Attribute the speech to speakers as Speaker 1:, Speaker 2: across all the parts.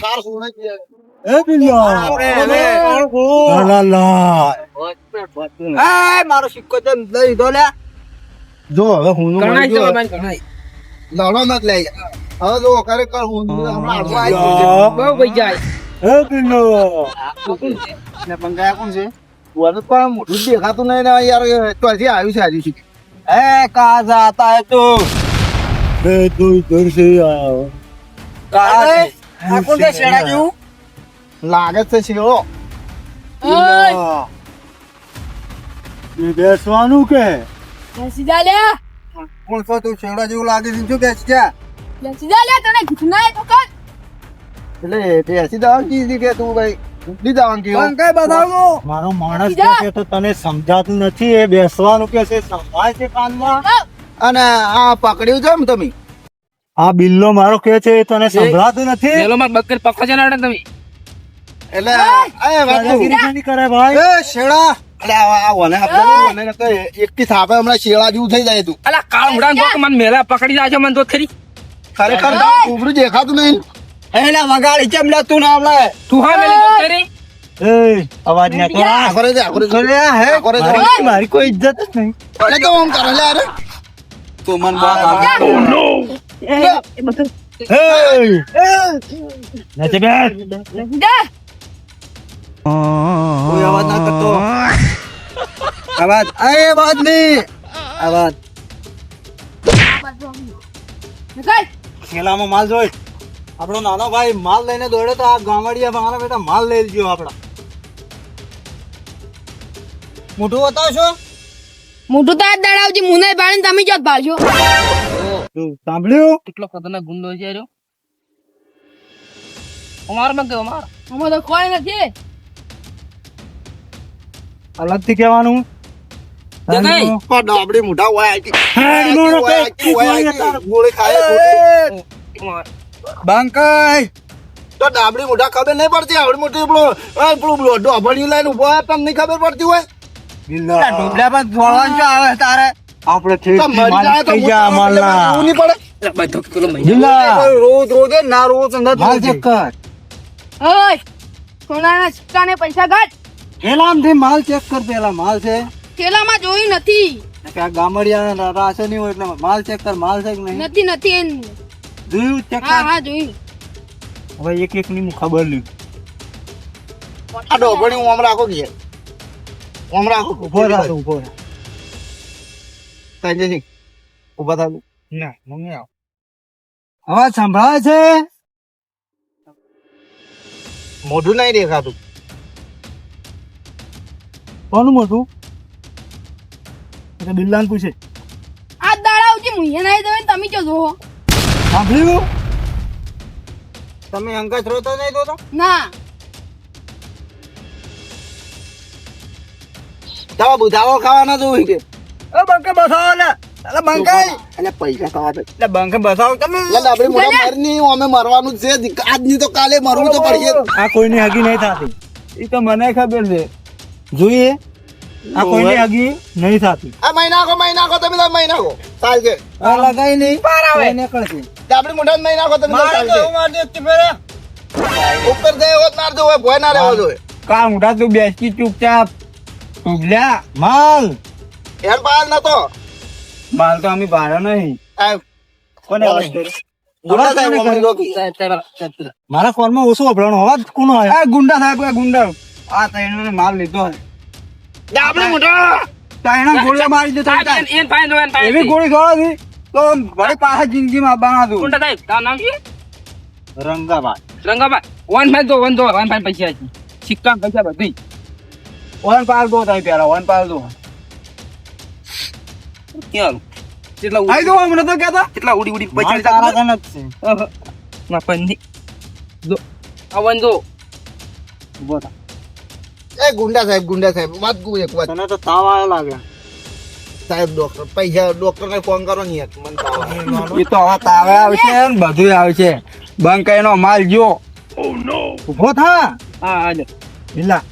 Speaker 1: થાર સોને કે
Speaker 2: એ બિલ્લા લા લા
Speaker 3: એ મારો સિક્કો તો લઈ લીધો લે
Speaker 2: જો હવે હું
Speaker 3: ગણાય છે બાબા, ગણાય.
Speaker 1: લડો મત લે હવે જો ખરેખર હું હમણાં આગળ આવી ગયો છે.
Speaker 3: બહુ ભાઈ જાય.
Speaker 2: એ બિલ્લો
Speaker 1: ને પંગાયા કોણ છે? વરસ પણ મોઢું જ દેખાતું નહીં ને યાર ચોથી આવ્યું છે હજુ
Speaker 3: એ કા જાતા હે તું?
Speaker 2: બે તું ઇધર સે આયો.
Speaker 3: કા આ કોણ છે શેડા જેવું?
Speaker 1: લાગે છે શેરો
Speaker 2: બેસવાનું કે?
Speaker 4: સીધા લે
Speaker 1: કોણ છો તું? શેરડા જેવું લાગે છે શું બેસી જા?
Speaker 4: સીધા લે તને ઘૂસના તો કર.
Speaker 1: એટલે બેસી દાવ કીધી કે તું ભાઈ. ઉઠી જવાનું કીધું.
Speaker 3: કઈ બતાવો
Speaker 2: મારો માણસ કે છે તો તને સમજાતું નથી એ બેસવાનું કે છે સંભાળ છે કાનમાં?
Speaker 1: અને આ પકડ્યું છે એમ તમે?
Speaker 2: આ બિલ્લો મારો કે છે એ તને સંભળાતું નથી?
Speaker 3: પેલો માં બકર પકડો છે ને તમે?
Speaker 1: એટલે એ વાત
Speaker 2: નહીં કરે ભાઈ?
Speaker 1: એ શેડા! અરે આ ઓને આપણે વને ને તો એકથી થાપે હમણાં શેડા જેવું થઈ જાય તું.
Speaker 3: અલા કાળ ઉડાન બક મને મેલા પકડી જાજો મને તો ખરી.
Speaker 1: ખરેખર ઉભરું દેખાતું નહીં.
Speaker 3: એટલે વગાડી કેમ લે તું ના આવલે તું હા મેલી તો ખરી.
Speaker 2: એ અવાજ ના કર.
Speaker 1: આ કરે છે આ
Speaker 2: હે
Speaker 1: આ કરે
Speaker 2: મારી કોઈ ઇજ્જત જ નહીં.
Speaker 1: અરે તો આમ કરે લે અરે. તું મન બા
Speaker 2: નથી
Speaker 4: સીધા
Speaker 1: કોઈ અવાજ ના કરતો અવાજ એ અવાજ નહીં અવાજ
Speaker 2: થેલામાં માલ જોઈ આપણો નાનો ભાઈ માલ લઈને દોડ્યો તો આ ગામડિયા મારા બેટા માલ લઈ ગયો આપડા મોટું બતાવશો
Speaker 4: મોટું તો આ દડાવજી મુને બાળીને તમે ભાળજો
Speaker 2: તું સાંભળ્યું?
Speaker 3: કેટલો ખતરનાક ગુંડો છે રહ્યો અમારમાં કે અમાર?
Speaker 4: અમાર તો કોઈ નથી.
Speaker 2: અલગથી કહેવાનું?
Speaker 3: જગાઈ.
Speaker 1: ડાબડી મોઢા ડાબડી ખબર નહીં પડતી આવડી મોટી પેલો પેલું ઢોબળિયું ઊભો તમને નહીં ખબર પડતી હોય?
Speaker 3: તારે?
Speaker 2: આપણે થઈ જા માલના.
Speaker 1: નહીં પડે. રોજ રોજ ના રોજ અંદર
Speaker 2: માલ ચેક કર.
Speaker 4: ઓય સોનાના સિક્કા ને પૈસા ઘાટ.
Speaker 2: માલ ચેક કર પેલા માલ છે.
Speaker 4: થેલામાં જોઈ નથી.
Speaker 2: કે આ ગામડિયા રાશન નહીં હોય એટલે માલ ચેક કર માલ છે કે નહીં?
Speaker 4: નથી નથી એમ.
Speaker 2: જોયું? ચેક
Speaker 4: હા હા જોયું.
Speaker 2: હવે એક એક ની ખબર લી
Speaker 1: આ ઢોબળી હું આમ રાખો કે આમ રાખો
Speaker 2: ઊભો રાખો ઊભો રાખ.
Speaker 1: સંજયસિંહ ઊભા થા
Speaker 2: ના મમ્મી આવ. અવાજ સંભળાય છે?
Speaker 1: મોઢું નહીં દેખાતું.
Speaker 2: કોનું મોઢું? એટલે બિલ્લાન પૂછે.
Speaker 4: આ દડાવજી મુએ નહીં દેવે તમે જો જોવો?
Speaker 2: સાંભળ્યું?
Speaker 1: તમે અંગત રોતો નહીં તો
Speaker 4: ના.
Speaker 1: દવા બુધાવો ખાવાના જોવું કે
Speaker 3: એ બંકે બસાવો લે અલે બંકાઈ
Speaker 1: એટલે પૈસા દે
Speaker 3: એટલે બંકે બસાવો તમે
Speaker 1: એટલે આપણે મોટા મરની અમે મરવાનું છે છે આજની તો કાલે મરવું તો પડશે
Speaker 2: આ કોઈની હગી નહીં થતી
Speaker 3: એ તો મને ખબર છે
Speaker 2: જોઈએ આ કોઈની હગી નહીં થતી
Speaker 1: આ મહિના કો મહિના કો તમે તો મહિના કો ચાલ છે
Speaker 2: આ લગાઈ નહીં
Speaker 3: પાર આવે
Speaker 2: નીકળશે
Speaker 1: આપણે મોટા મહિના કો તમે તો છે
Speaker 3: હું દેખતી ફેરે
Speaker 1: ઉપર જાય હોત માર દો ભોય ના રહેવો જોઈએ
Speaker 3: કા મોટા તું બેસી ચૂપચાપ ઉગલ્યા
Speaker 2: માલ
Speaker 1: પાલ નતો.
Speaker 3: માલ તો અમે ભાડો નહીં.
Speaker 1: આ
Speaker 2: કોને
Speaker 1: અમને લોકો
Speaker 2: ફોનમાં ઓછું વપરાણો અવાજ કોનો
Speaker 3: આ ગુંડા સાહેબ આ ગુંડા. આ તૈણો માલ લીધો
Speaker 1: આપણે મોટા
Speaker 3: તૈણા ગોળીઓ મારી દેતો એવી ગોળી ખવાથી તો ભલે પાછા
Speaker 5: સાહેબ તારું નામ શું?
Speaker 2: રંગાબાદ
Speaker 5: રંગાભાઈ વન ફાઈવ દો વન દો વન ફાઈવ પૈસા સિક્કા પૈસા બધી
Speaker 3: વન પાલ દો થાય પેલા વન પાલ દો.
Speaker 5: ક્યાં કેટલા
Speaker 3: આઈ
Speaker 5: ઉડી
Speaker 3: દો હમણાં તો કહેતા?
Speaker 5: કેટલા ઉડી ઉડી પૈસા
Speaker 2: તારા કને જ છે.
Speaker 5: ના
Speaker 2: ઊભો થા.
Speaker 1: એ ગુંડા સાહેબ ગુંડા સાહેબ વાત કહું એક વાત.
Speaker 2: તને તો તાવ આવ્યો લાગે.
Speaker 1: સાહેબ ડોક્ટર પૈસા ડોક્ટર ને ફોન કરો ને મને તાવ
Speaker 3: એ તો હવે તાવે આવશે ને બધું આવશે બંકાઈ નો માલ જો.
Speaker 2: ઊભો થા.
Speaker 5: હા
Speaker 2: હા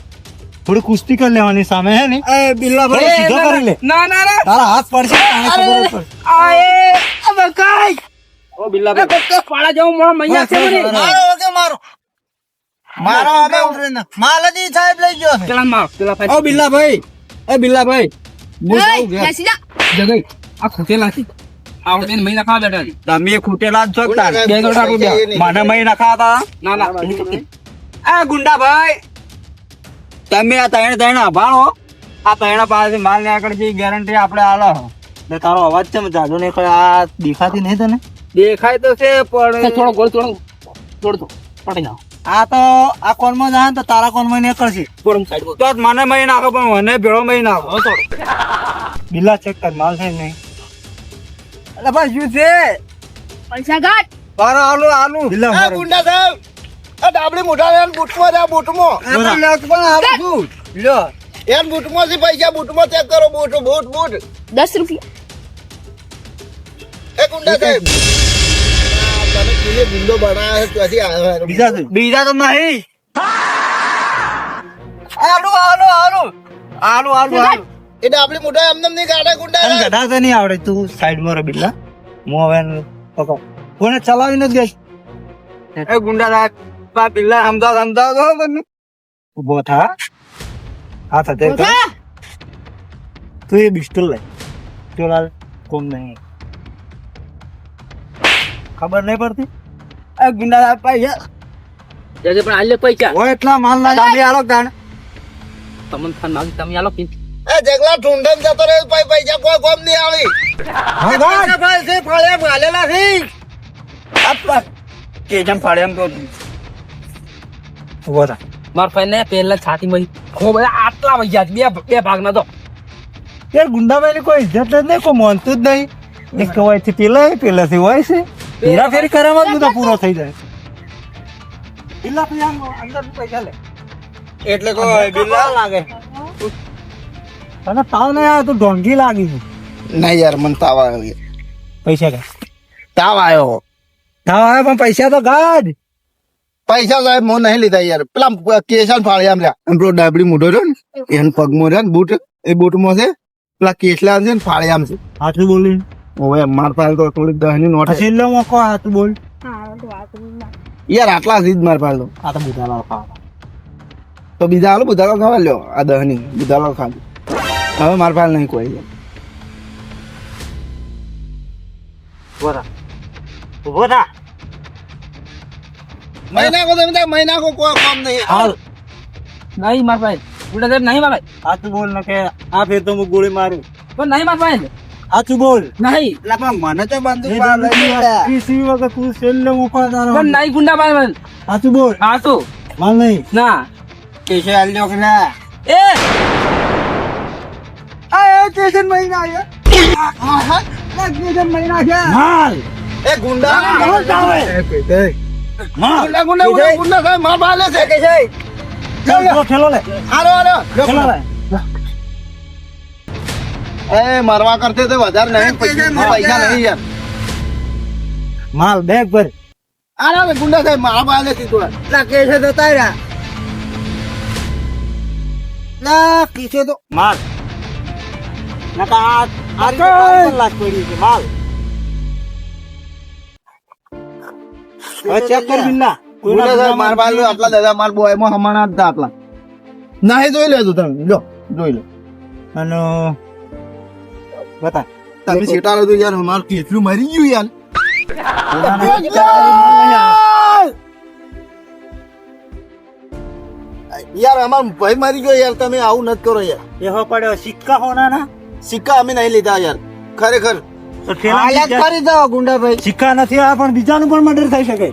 Speaker 2: થોડી કુસ્તી કરી લેવાની સામે હે ને?
Speaker 3: એ બિલ્લા
Speaker 2: ભાઈ સીધો કરી લે.
Speaker 5: ના ના ના.
Speaker 2: તારા હાથ પડશે તાણે ખબર પડશે.
Speaker 3: આ એ આ બંકાઈ
Speaker 5: ઓ બિલ્લા ભાઈ પાડા જાઉં મો મૈયા છે મને
Speaker 1: મારો ઓકે મારો. મારો અમે ઉતરે ના. માલ સાહેબ લઈ ગયો છે.
Speaker 5: પેલા માર પેલા ભાઈ.
Speaker 2: ઓ બિલ્લાભાઈ એ બિલ્લાભાઈ ભાઈ જાઉં ઘેર.
Speaker 4: બેસી જા.
Speaker 5: જગઈ આ ખૂટેલા છે આવડે બેઠા
Speaker 2: તમે ખૂટેલા જ છો તાર?
Speaker 5: બે રૂપિયા.
Speaker 2: મને ખાતા
Speaker 5: ના ના.
Speaker 2: આ ગુંડાભાઈ તમે આ ત્રણ ત્રણ ભાણો આ ત્રણ પાસેથી માલ ને આગળ જે ગેરંટી આપણે આલો ને તારો અવાજ છે જાજો ને કોઈ આ દેખાતી નહીં તને? દેખાય તો છે પણ
Speaker 5: થોડો ગોળ થોડો થોડો તો પડી જાઓ
Speaker 2: આ તો આ કોનમાં જાય ને તો તારા કોનમાં નીકળશે.
Speaker 5: થોડું
Speaker 2: તો મને મહી નાખો પણ મને ભેળો મહી નાખો. બિલ્લા ચેક કર માલ છે નહીં. અલે ભાઈ શું છે?
Speaker 4: પૈસા ઘાટ.
Speaker 2: મારો આલુ આલુ. બિલા
Speaker 1: ગુંડા સાહેબ. આ ડાબડી મોઢા ને બૂટમાં જા બૂટમાં.
Speaker 2: આ લગ પણ આ બૂટ. લ્યો
Speaker 1: એમ બૂટમાં થી પૈસા બૂટમાં ચેક કરો બૂટ બૂટ બૂટ.
Speaker 4: દસ રૂપિયા.
Speaker 1: એ ગુંડા સાહેબ. ગુંડો બનાવ્યો છે ત્યાંથી
Speaker 2: બીજા બીજા તો નહીં. આલુ આલુ આલુ આલુ આલુ આલુ
Speaker 1: એ ડાબડી મોઢા એમને નહીં કાઢે ગુંડા
Speaker 2: તને. ગધા તો નહીં આવડે તું સાઈડમાં રહે બિલ્લા. હું હવે કોને ચલાવી નથી ગઈ? એ ગુંડા સાહેબ પા બિલ્લા સમજાવ સમજાવ ઊભો થા. હા થતે તું એ બિસ્ટલ લે ચોલાલ કોમ નહીં. ખબર નહીં પડતી? એ ગુંડા પૈસા
Speaker 5: જજે પણ આલે પૈસા
Speaker 2: ઓ એટલા માલ ના તમે આલો કાણ
Speaker 5: તમને ફોન માગી તમે આલો પી
Speaker 1: એ જગલા ઢૂંઢન જતો રે પૈ પૈસા કોઈ કોમ નહીં આવી.
Speaker 2: ભાઈ. છે ફળે ગાલેલા છે. આપા કે જમ ફળે એમ તો ઊભો થા.
Speaker 5: માર ફાઈ ને પહેલા છાતી માં ખો બધા આટલા છે. બે બે ભાગ ના તો.
Speaker 2: યાર ગુંડાભાઈ ની કોઈ ઇજ્જત જ નહીં કોઈ માનતું જ નહીં. એક કવાયથી પેલા પેલાથી હોય છે. પેલા ફેરી કરવામાં જ બધો પૂરો થઈ જાય. બિલ્લા પછી અંદર પૈસા લે એટલે કોઈ બિલ્લા લાગે? તને તાવ નહીં આવે તો ઢોંગી લાગી છે.
Speaker 1: નહીં યાર મને તાવ આવ્યો.
Speaker 2: પૈસા કા
Speaker 1: તાવ આવ્યો.
Speaker 2: તાવ આવ્યો પણ પૈસા તો ગાડ
Speaker 1: પૈસા સાહેબ હું નહીં લીધા યાર. પેલા કેસન ફાળે આમ રહ્યા. એમ પેલો ડાબડી મોઢો રહ્યો ને એને પગમાં રહ્યો ને બૂટ એ બૂટમાં છે પેલા કેસલા છે ને ફાળે આમ છે.
Speaker 2: હાથું બોલી
Speaker 1: ઓવે માર પાસે તો થોડીક દહની નોટ છે
Speaker 2: છેલ્લો મોકો હાથું બોલ.
Speaker 1: યાર આટલા સીધ માર પાસે તો.
Speaker 2: આ તો બધા લાવ
Speaker 1: તો બીજા હાલો બુધાલો ખાવા લ્યો આ દહની. બુધાલો ખાવા. હવે માર પાસે નહીં કોઈ.
Speaker 2: ઊભો ઊભો થા.
Speaker 1: મહિના કો તમે મહિના કો કોઈ કામ નહીં
Speaker 2: હાલ
Speaker 5: નહીં માર ભાઈ ઉડા સાહેબ નહીં માર ભાઈ
Speaker 2: હાથું બોલ ને કે આ ફેર તો હું ગોળી મારું
Speaker 5: પણ નહીં માર ભાઈ
Speaker 2: હાથું બોલ
Speaker 5: નહીં
Speaker 1: મને તો બંદૂક
Speaker 2: કિસી વખત તું છેલ્લે મોકો તારો
Speaker 5: પણ નહીં ગુંડા ભાઈ ભાઈ
Speaker 2: હાથું બોલ
Speaker 5: હા તો
Speaker 2: માલ નહીં
Speaker 5: ના
Speaker 2: કેસે આલ્યો કે ના
Speaker 5: એ
Speaker 2: આ એ કેસન મહિના આયા આ કેસન મહિના છે માલ
Speaker 1: એ ગુંડા
Speaker 2: ચાવે માલ
Speaker 1: ગુંડા ગુંડા ગુંડા ગુંડા સાહેબ માર પાસે છે કે છે?
Speaker 2: ચાલ. ખેલો લે
Speaker 1: હારો હારો
Speaker 2: ખેલો લે
Speaker 1: એ મરવા કરતે તો વધારે નહીં પૈસા પૈસા નહીં યાર.
Speaker 2: માલ બેગ ભર.
Speaker 1: આના ગુંડા સાહેબ મારા બાલે છે થોડા.
Speaker 2: ના કેસે તો તારા. ના કેસે તો માલ ના કા આ આ પાછળ પડી છે માલ ચેક કર બિલ્લા.
Speaker 1: ગુંડા સાહેબ માર પાસે આટલા દાદા માર બોયમાં હમણાં હતા આટલા નહીં જોઈ લેજો તમે. જો જોઈ લો.
Speaker 2: અને બતા.
Speaker 1: તમે તો યાર મારું કેટલું મરી ગયું યાર. યાર અમાર ભાઈ મારી ગયો યાર તમે આવું નથી કરો યાર.
Speaker 2: એવા પડ્યો સિક્કા હોના ના
Speaker 1: સિક્કા અમે નહીં લીધા યાર. ખરેખર.
Speaker 2: તો ઠેલા કરી દો ગુંડાભાઈ. સિક્કા નથી આ પણ બીજાનું પણ મર્ડર થઈ શકે.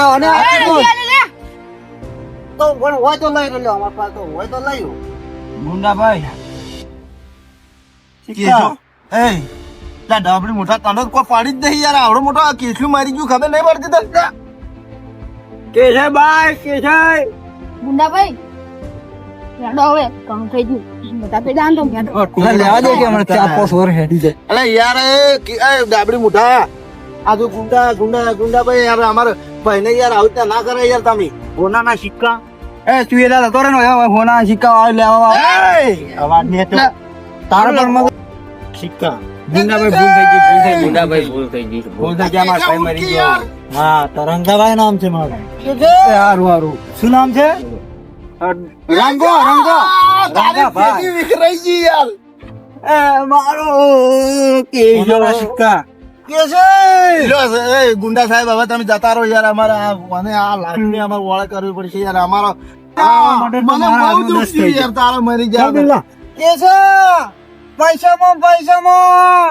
Speaker 2: અને તો પણ હોય તો લઈ રહ્યો અમાર પાસે તો હોય તો લઈ
Speaker 1: ગુંડાભાઈ
Speaker 2: સિક્કા?
Speaker 1: એ લા ડાબડી મોટા તને કોઈ પાડી જ નહીં યાર. આવડો મોટો આ કેટલું મારી ગયું ખબર નહીં પડતી તને?
Speaker 2: કેસાઈ બાય કેશે
Speaker 4: ગુંડાભાઈ હેડો હવે કામ થઈ ગયું. બધા પેડા આંધો હેડો
Speaker 2: લેવા દે કે હમણાં ચાર પાંચ વર્ષ હેડી જાય
Speaker 1: અરે યાર એ કે- એ આ તો ગુંડા ગુંડા ગુંડા ભાઈ યાર અમારે ભાઈને યાર આવું ત્યાં ના કરે યાર તમે.
Speaker 2: હોનાના સિક્કા? એ તું એલા તો રે નો સિક્કા આવે. લેવા અવાજ ને તો તારા પર સિક્કા. ગુંડાભાઈ ભૂલ થઈ ગઈ ભૂલ થઈ ગઈ.
Speaker 5: ભૂલ થઈ ગઈ.
Speaker 2: ભૂલ થઈ ગઈ અમાર ભાઈ મરી ગયા. હા તરંગાભાઈ નામ છે મારું.
Speaker 3: સારું સારું શું નામ છે? રંગો રંગો.
Speaker 1: તારી. પેટી વિખરાઈ ગઈ યાર.
Speaker 3: એ મારો કેશવ સિક્કા.
Speaker 1: લો, એ ગુંડા સાહેબ હવે તમે જતા રહો યાર. અમારે આ મને આ લાખની અમારે ઓળખ કરવી પડશે યાર. અમારો મને બહુ દુઃખ
Speaker 3: થઈ
Speaker 1: થયું યાર તારે મરી
Speaker 3: ગયા
Speaker 1: જાય
Speaker 3: બિલ્લા. પૈસામાં પૈસામાં.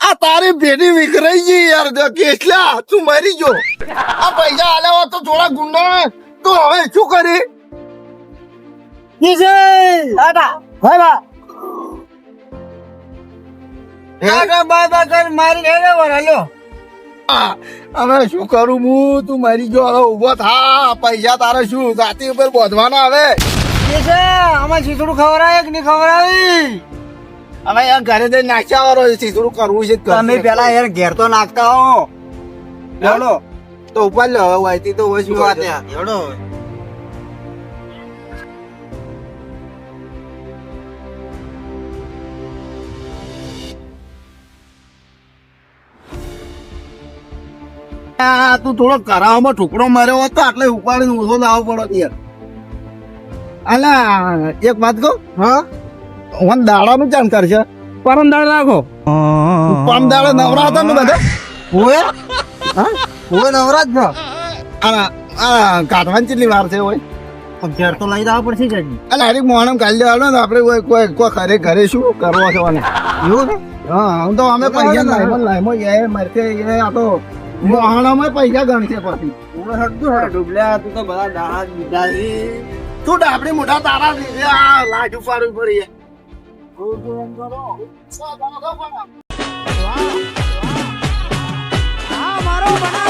Speaker 1: આ તારી ભેડી વિખરાઈ ગઈ યાર. જો કેસલા તું મરી ગયો. આ પૈસા આલ્યા તો થોડા ગુંડા તો હવે શું કરી?
Speaker 3: દાદા. ભાઈ બા કાકા બા બાય કરી મારી વરાલ્યો
Speaker 1: આ, હવે શું કરું હું? તું મરી ગયો હવે ઊભો થા. પૈસા તારે શું? જાતિ ઉપર બોધવાના હવે.
Speaker 3: કેસે આમાં શીતળું ખવડાવે કે નહીં ખવડાવી?
Speaker 1: હવે યાર ઘરે જઈને નાખ્યા વાળો છે કરવું છે જ.
Speaker 3: તમે પેલા યાર ઘેર તો નાખતા હો. ચાલો
Speaker 1: તો ઉપર લો હવે વાયતી તો શું વાત
Speaker 3: હેડો
Speaker 1: તું થોડો કરાવમાં ટુકડો માર્યો હોત તો આટલે ઉપાડીને ઊંધો લાવવો પડો યાર. અલા એક વાત કહો? હા? હું દાડાનું ચાન કરશે
Speaker 5: પરમ દાડા રાખો.
Speaker 1: પરમ દાડા નવરા હતા ને બધા?
Speaker 3: હોય
Speaker 1: હા?
Speaker 3: હવે નવરાજ છો
Speaker 1: આ આ કાઢવાની કેટલી વાર છે હોય
Speaker 3: અગિયાર તો લઈ જવા પડશે જજી
Speaker 1: અલા અરે મોણમ કાલ દેવાનો ને આપણે કોઈ કોઈ કોઈ ઘરે ઘરે શું કરવો છે અને
Speaker 3: એવું ને?
Speaker 1: હા હું તો અમે પૈસા લાઈમો લાઈમો એ મરતે એ આ તો મોહણામાં પૈસા ગણશે પછી.
Speaker 3: હું હડતું હડ ડૂબલ્યા તું તો બધા દાણા દીધા
Speaker 1: તું ડાબડી મોટા તારા લીધે આ લાજ ઉપાડવી પડી મારો બના